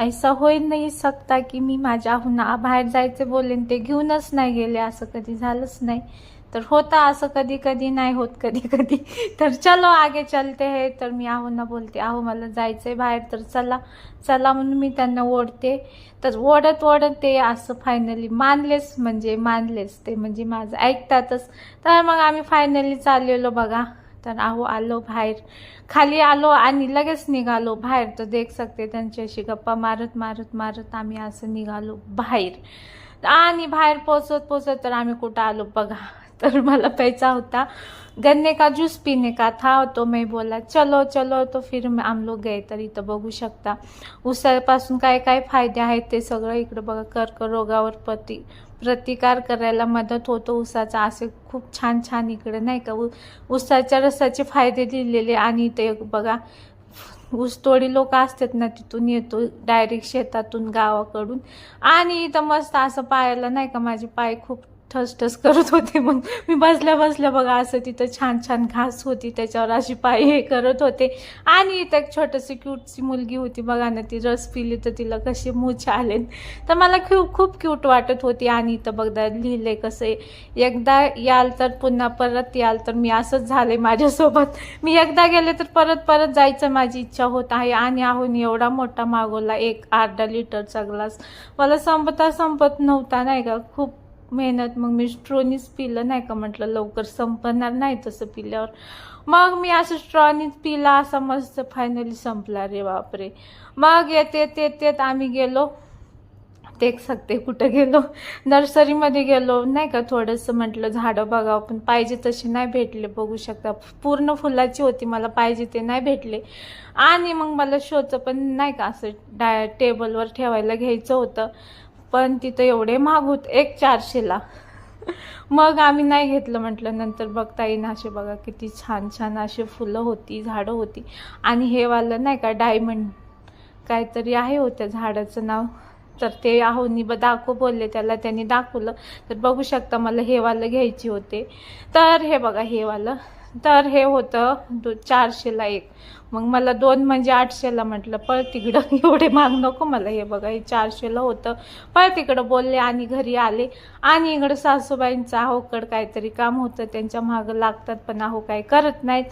ऐसा होई नाही सकता की मी माझ्याहून बाहेर जायचे बोलेन ते घेऊनच नाही गेले असं कधी झालंच नाही. तर होता असं कधी कधी नाही होत कधी कधी. तर चलो आगे चलते हे. तर मी आहोंना बोलते आहो मला जायचंय बाहेर तर चला चला म्हणून मी त्यांना ओढते. तर ओढत ओढत ते असं फायनली मानलेच म्हणजे मानलेच ते म्हणजे माझं ऐकतातच. तर मग आम्ही फायनली चाललेलो बघा. तर आहो आलो बाहेर. खाली आलो आणि लगेच निघालो बाहेर. तर देख सकते त्यांच्याशी गप्पा मारत मारत मारत आम्ही असं निघालो बाहेर. आणि बाहेर पोचत पोचत तर आम्ही कुठं आलो? बघा. तर मला प्यायचा होता. गन्ने का जूस पीने का? था तो मैं बोला चलो चलो. तो फिर आम हम लोग गए. तर इथं बघू शकता. उसापासून काय काय फायदे आहेत ते सगळं इकडं बघा. कर्करोगावर प्रति प्रतिकार करायला मदत होतो उसाचा. असे खूप छान छान इकडे नाही का? उ उसाच्या रसाचे फायदे दिलेले आणि ते बघा ऊसतोडी लोक असतात ना तिथून येतो डायरेक्ट शेतातून गावाकडून. आणि इथं मस्त असं पायाला नाही का माझे पाय खूप ठसठस करत होते. मग मी बसल्या बसल्या बघा असं तिथं छान छान घास होती. त्याच्यावर अशी पाय हे करत होते. आणि इथं एक छोटीशी क्यूटची मुलगी होती. बघा ना ती रस पिली तर तिला कशी मूछ आले. तर मला खूप खूप क्यूट वाटत होती. आणि इथं बघदा लिहिले कसं एकदा याल तर पुन्हा परत याल तर मी असंच झाले माझ्यासोबत. मी एकदा गेले तर परत परत जायचं माझी इच्छा होत आहे. आणि आहोन एवढा मोठा मागवला एक अर्धा लिटरचा ग्लास मला संपता संपत नव्हता नाही का? खूप मेहनत मग मी स्ट्रॉनीच पिलं नाही का? म्हटलं लवकर संपणार नाही तसं पिल्यावर. मग मी असं स्ट्रॉनीच पिला असा मस्त फायनली संपला रे बापरे. मग येते येत येत येत आम्ही गेलो. ते सकते कुठं गेलो? नर्सरीमध्ये गेलो. नाही का? थोडंसं म्हटलं झाडं बघावं पण पाहिजे तसे नाही भेटले बघू शकता. पूर्ण फुलाची होती मला पाहिजे ते नाही भेटले. आणि मग मला शोचं पण नाही का असं डाय टेबलवर ठेवायला घ्यायचं होतं. पण तिथं एवढे महाग होत एक चारशेला. मग आम्ही नाही घेतलं म्हटलं नंतर बघता येईन असे बघा किती छान छान असे फुलं होती झाडं होती. आणि हे वालं नाही का डायमंड काहीतरी आहे होत्या झाडाचं नाव. तर ते आहोनी ब दाखव बोलले त्याला त्यांनी दाखवलं. तर बघू शकता मला हे वालं घ्यायची होते. तर हे बघा हे वालं. तर हे होतं दो चारशेला एक. मग मला दोन म्हणजे आठशेला म्हटलं पळ तिकडं. एवढे माग नको मला. हे बघा हे चारशेला होतं. पळ तिकडं बोलले आणि घरी आले. आणि इकडं सासूबाईंचं आहोकड काहीतरी काम होतं. त्यांच्या मागं लागतात पण आहो काही करत नाहीत.